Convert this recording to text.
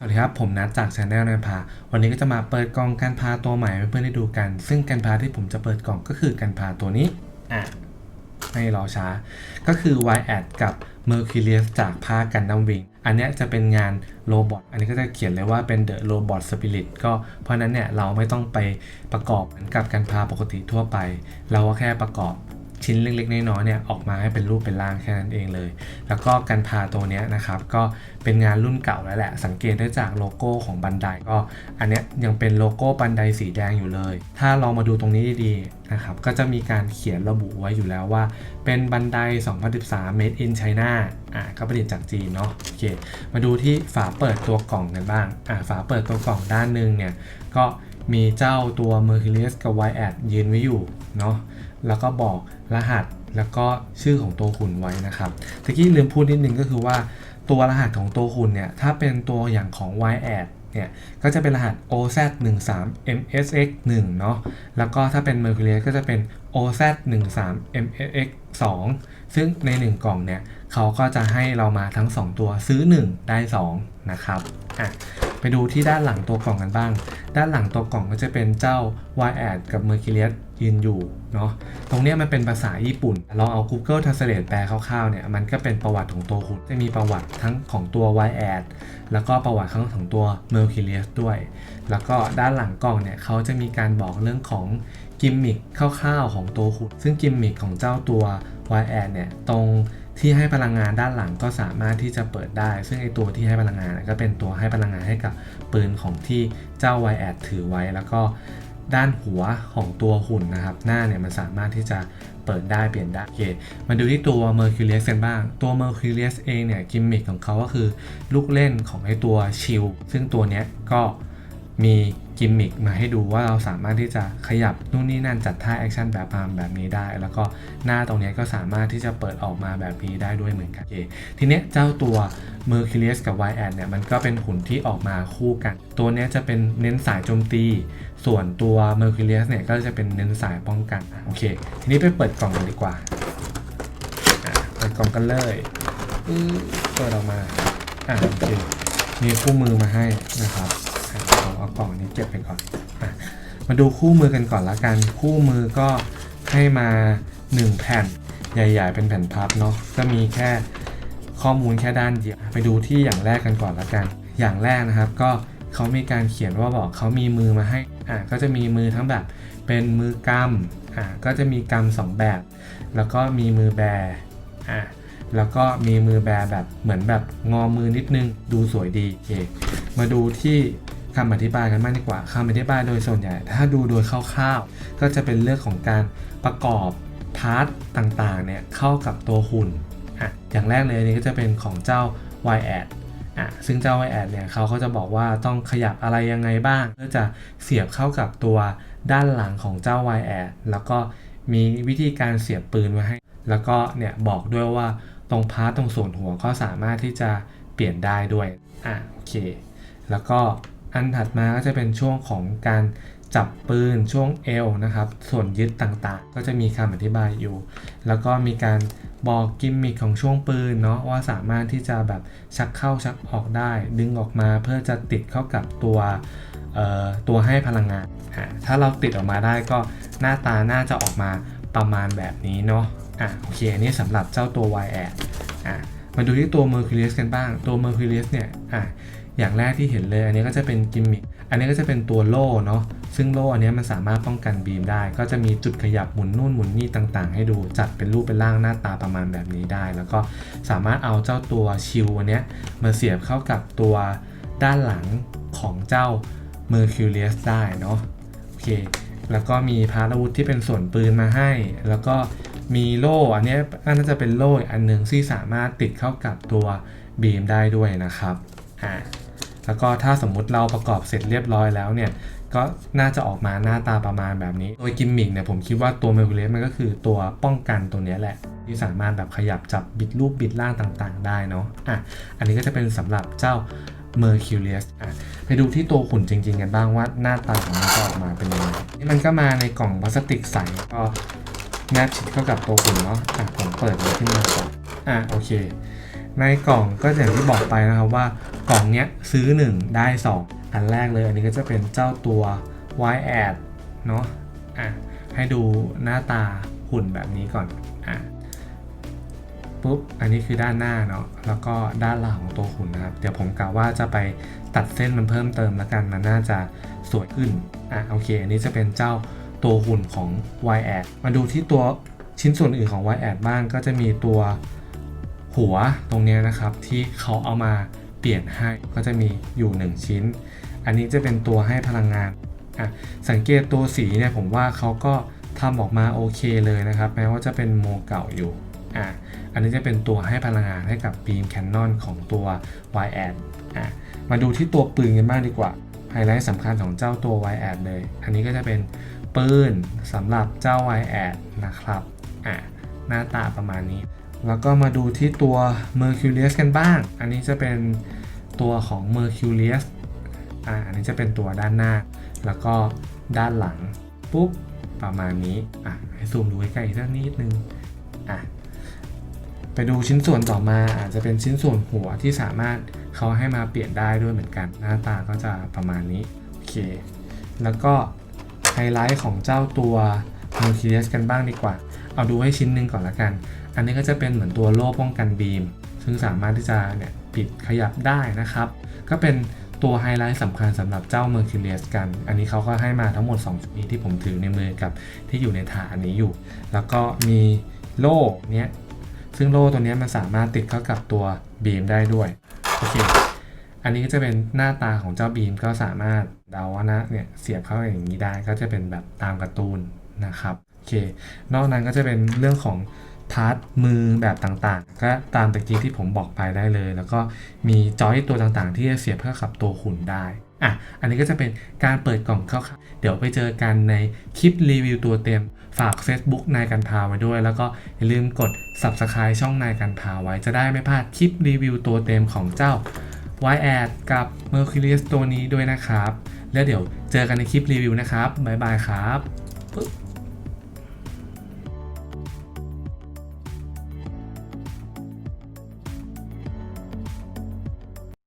สวัสดีครับ ผมนัดจากช anel นายพา วันนี้ก็จะมาเปิดกล่องกันพาตัวใหม่ให้เพื่อนๆได้ดูกัน ซึ่งกันพาที่ผมจะเปิดกล่องก็คือกันพาตัวนี้ อะไม่รอช้า ก็คือ y a d กับ Mercurius จากภาคกันดั้มวิง อันเนี้ยจะเป็นงานโรบอท อันนี้ก็จะเขียนเลยว่าเป็น The Robot Spirit ก็เพราะฉะนั้นเนี่ยเราไม่ต้องไปประกอบเหมือนกับกันพาปกติทั่วไป เราก็แค่ประกอบ ชิ้นเล็ก ๆ น้อยๆเนี่ยออกมาให้เป็นรูปเป็นร่างแค่นั้นเองเลย แล้วก็กันพาตัวเนี้ยนะครับก็เป็นงานรุ่นเก่าแล้วแหละ สังเกตได้จากโลโก้ของบันไดก็อันเนี้ยยังเป็นโลโก้บันไดสีแดงอยู่เลย ถ้าเรามาดูตรงนี้ดีๆนะครับก็จะมีการเขียนระบุไว้อยู่แล้วว่า เป็นบันได 2013 made in China อะก็ผลิตจากจีนเนาะโอเคมาดูที่ฝาเปิดตัวกล่องกันบ้างอะฝาเปิดตัวกล่องด้านหนึ่งเนี่ยก็มีเจ้าตัว Mercurius กับ y a d ยืนไว้อยู่เนาะแล้วก็บอก รหัสแล้วก็ชื่อของตัวหุ่นไว้นะครับตะกี้ลืมพูดนิดนึงก็คือว่าตัวรหัสของตัวหุ่นเนี่ย ถ้าเป็นตัวอย่างของ y a d เนี่ย ก็จะเป็นรหัส OZ13 MSX1 เนาะ แล้วก็ถ้าเป็น Mercurius ก็จะเป็น OZ13 MSX2 ซึ่งใน 1 กล่องเนี่ย เขาก็จะให้เรามาทั้ง 2 ตัวซื้อ 1 ได้ 2 นะครับอะไปดูที่ด้านหลังตัวกล่องกันบ้าง ด้านหลังตัวกล่องก็จะเป็นเจ้า y a d กับ Mercurius ยืนอยู่เนาะตรงนี้มันเป็นภาษาญี่ปุ่น เราเอา Google Translate แปลคร่าวๆเนี่ยมันก็เป็นประวัติของตัวหุ่นจะมีประวัติทั้งของตัว y a d แล้วก็ประวัติข้างของตัว Mercurius ด้วย แล้วก็ด้านหลังกล่องเนี่ยเขาจะมีการบอกเรื่องของกิมมิคคร่าวๆของตัวหุ่นซึ่งกิมมิคของเจ้าตัว y a d เนี่ยตรงที่ให้พลังงานด้านหลังก็สามารถที่จะเปิดได้ ซึ่งไอตัวที่ให้พลังงานก็เป็นตัวให้พลังงานให้กับปืนของที่เจ้า y a d ถือไว้แล้วก็ ด้านหัวของตัวหุ่นนะครับ หน้าเนี่ยมันสามารถที่จะเปิดได้เปลี่ยนได้โอเคมาดูที่ตัว Mercurius กันบ้าง ตัว Mercurius เองเนี่ยกิมมิคของเขาก็คือลูกเล่นของไอตัวชิลซึ่งตัวเนี้ยก็ มีกิมมิคมาให้ดูว่าเราสามารถที่จะขยับนู่นนี่นั่นจัดท่าแอคชั่นแบบพามแบบนี้ได้ แล้วก็หน้าตรงนี้ก็สามารถที่จะเปิดออกมาแบบนี้ได้ด้วยเหมือนกันโอเคทีเนี้ยเจ้าตัว Mercurius กับ y a d เนี่ยมันก็เป็นหุ่นที่ออกมาคู่กัน ตัวนี้จะเป็นเน้นสายโจมตี ส่วนตัว Mercurius เนี่ยก็จะเป็นเน้นสายป้องกันโอเค ทีนี้ไปเปิดกล่องกันดีกว่าเปิดกล่องกันเลยเปิดออกมาอะโอเคมีคู่มือมาให้นะครับ กล่องนี้เก็บไปก่อนอมาดูคู่มือกันก่อนละกัน คู่มือก็ให้มา 1 แผ่นใหญ่ ๆ เป็นแผ่นพับเนาะก็มีแค่ข้อมูลแค่ด้านเดียวไปดูที่อย่างแรกกันก่อนละกัน อย่างแรกนะครับก็เขามีการเขียนว่าบอกเขามีมือมาให้อะก็จะมีมือทั้งแบบเป็นมือกำอะก็จะมีกำสองแบบ แล้วก็มีมือแบอะแล้วก็มีมือแบแบบเหมือนแบบงอมือนิดนึงดูสวยดีโอเคมาดูที่ คำอธิบายกันบ้างดีกว่าคำอธิบายโดยส่วนใหญ่ ถ้าดูโดยคร่าวๆ ก็จะเป็นเรื่องของการประกอบพาร์ทต่างๆเนี่ยเข้ากับตัวหุ่นอะอย่างแรกเลยนนี้ก็จะเป็นของเจ้า y a d อะซึ่งเจ้า y a d เนี่ยเขาก็จะบอกว่าต้องขยับอะไรยังไงบ้าง เพื่อจะเสียบเข้ากับตัวด้านหลังของเจ้า y a d แล้วก็มีวิธีการเสียบปืนไว้ให้ แล้วก็เนี่ยบอกด้วยว่าตรงพาร์ทตรงส่วนหัวก็สามารถที่จะเปลี่ยนได้ด้วย อะโอเค แล้วก็ อันถัดมาก็จะเป็นช่วงของการจับปืนช่วงเอวนะครับ ส่วนยึดต่างๆ ก็จะมีคำอธิบายอยู่ แล้วก็มีการบอกกิมมิคของช่วงปืนเนาะว่าสามารถที่จะแบบชักเข้าชักออกได้ ดึงออกมาเพื่อจะติดเข้ากับตัวตัวให้พลังงานอะถ้าเราติดออกมาได้ก็หน้าตาน่าจะออกมาประมาณแบบนี้เนาะอะโอเคอันนี้สำหรับเจ้าตัว y a d อะ มาดูที่ตัว Mercurius กันบ้าง ตัว Mercurius เนี่ยอะอย่างแรกที่เห็นเลยอันนี้ก็จะเป็นกิมมิค อันนี้ก็จะเป็นตัวโล่เนาะ ซึ่งโล่อันนี้มันสามารถป้องกันบีมได้ ก็จะมีจุดขยับหมุนนู่นหมุนนี่ต่างๆ ให้ดู จัดเป็นรูปเป็นร่างหน้าตาประมาณแบบนี้ได้ แล้วก็สามารถเอาเจ้าตัวชิลอันเนี้ยมาเสียบเข้ากับตัวด้านหลังของเจ้า Mercurius ได้เนาะ โอเค แล้วก็มีพาร์ทอาวุธที่เป็นส่วนปืนมาให้ แล้วก็ มีโล่อันนี้น่าจะเป็นโล่อันหนึ่งที่สามารถติดเข้ากับตัวบีมได้ด้วยนะครับอ่าแล้วก็ถ้าสมมุติเราประกอบเสร็จเรียบร้อยแล้วเนี่ยก็น่าจะออกมาหน้าตาประมาณแบบนี้ โดยกิมมิกเนี่ยผมคิดว่าตัวเมลเลสมันก็คือตัวป้องกันตัวนี้แหละ ที่สามารถแบบขยับจับบิดรูปบิดร่างต่างๆ ได้เนาะอะอันนี้ก็จะเป็นสำหรับเจ้า Mercurius อะไปดูที่ตัวหุ่นจริง ๆ กันบ้างว่าหน้าตาของมันจะออกมาเป็นยังไงนี่มันก็มาในกล่องพลาสติกใสก็ แนบชิดเข้ากับตัวหุ่นเนาะอะผมเปิดมันขึ้นมาก่อนอะโอเค ในกล่องก็อย่างที่บอกไปนะครับว่ากล่องเนี้ยซื้อ 1 ได้ 2 อันแรกเลย อันนี้ก็จะเป็นเจ้าตัว y a d เนาะอะให้ดูหน้าตาหุ่นแบบนี้ก่อนอะปุ๊บ อันนี้คือด้านหน้าเนาะ แล้วก็ด้านหลังของตัวหุ่นนะครับ เดี๋ยวผมกะว่าจะไปตัดเส้นมันเพิ่มเติมแล้วกัน มันน่าจะสวยขึ้น อะโอเค อันนี้จะเป็นเจ้า ตัวหุ่นของ y a d มาดูที่ตัวชิ้นส่วนอื่นของ y a d บ้างก็จะมีตัวหัวตรงนี้นะครับที่เขาเอามาเปลี่ยนให้ก็จะมีอยู่ 1 ชิ้น อันนี้จะเป็นตัวให้พลังงานอะสังเกตตัวสีเนี่ยผมว่าเขาก็ทำออกมาโอเคเลยนะครับ แม้ว่าจะเป็นโมเก่าอยู่อะอันนี้จะเป็นตัวให้พลังงานให้กับบีมแคนนอนของตัว y a d อะมาดูที่ตัวปืนกันบ้างดีกว่าไฮไลท์สำคัญของเจ้าตัว y a d เลย อันนี้ก็จะเป็น ปืนสำหรับเจ้า y a d นะครับอะหน้าตาประมาณนี้ แล้วก็มาดูที่ตัว Mercurius กันบ้าง อันนี้จะเป็นตัวของ Mercurius อ่าอันนี้จะเป็นตัวด้านหน้า แล้วก็ด้านหลังปุ๊บประมาณนี้อะให้ซูมดูใกล้ๆอีกสักนิดนึงอะไปดูชิ้นส่วนต่อมาอาจจะเป็นชิ้นส่วนหัวที่สามารถเขาให้มาเปลี่ยนได้ด้วยเหมือนกัน หน้าตาก็จะประมาณนี้โอเค แล้วก็ ฮไลท์ของเจ้าตัว Mercurius กันบ้างดีกว่า เอาดูให้ชิ้นหนึ่งก่อนละกัน อันนี้ก็จะเป็นเหมือนตัวโล่ป้องกันบีม ซึ่งสามารถที่จะเนี่ยปิดขยับได้นะครับ ก็เป็นตัวไฮไลท์สำคัญสำหรับเจ้า Mercurius กัน อันนี้เขาก็ให้มาทั้งหมด2ชุดนี้ที่ผมถือในมือกับที่อยู่ในถาอันนี้อยู่ แล้วก็มีโล่เนี้ย ซึ่งโล่ตัวนี้มันสามารถติดเข้ากับตัวบีมได้ด้วย โอเค อันนี้ก็จะเป็นหน้าตาของเจ้าบีมก็สามารถเดาว่านะเนี่ยเสียบเข้าอย่างนี้ได้ก็จะเป็นแบบตามการ์ตูนนะครับโอเคนอกนั้นก็จะเป็นเรื่องของพาร์ทมือแบบต่างๆ ก็ตามตะกี้ที่ผมบอกไปได้เลย แล้วก็มีจอยตัวต่างๆ ที่จะเสียบเข้ากับตัวหุ่นได้อะอันนี้ก็จะเป็นการเปิดกล่องเข้าเดี๋ยวไปเจอกันในคลิปรีวิวตัวเต็มฝาก Facebook นายกันพาไว้ด้วย แล้วก็อย่าลืมกด Subscribe ช่องนายกันพาไว้จะได้ไม่พลาดคลิปรีวิวตัวเต็มของเจ้า y a d กับ Mercurius ตัวนี้ด้วยนะครับ แล้วเดี๋ยวเจอกันในคลิปรีวิวนะครับ บ๊ายบายครับปึ๊บ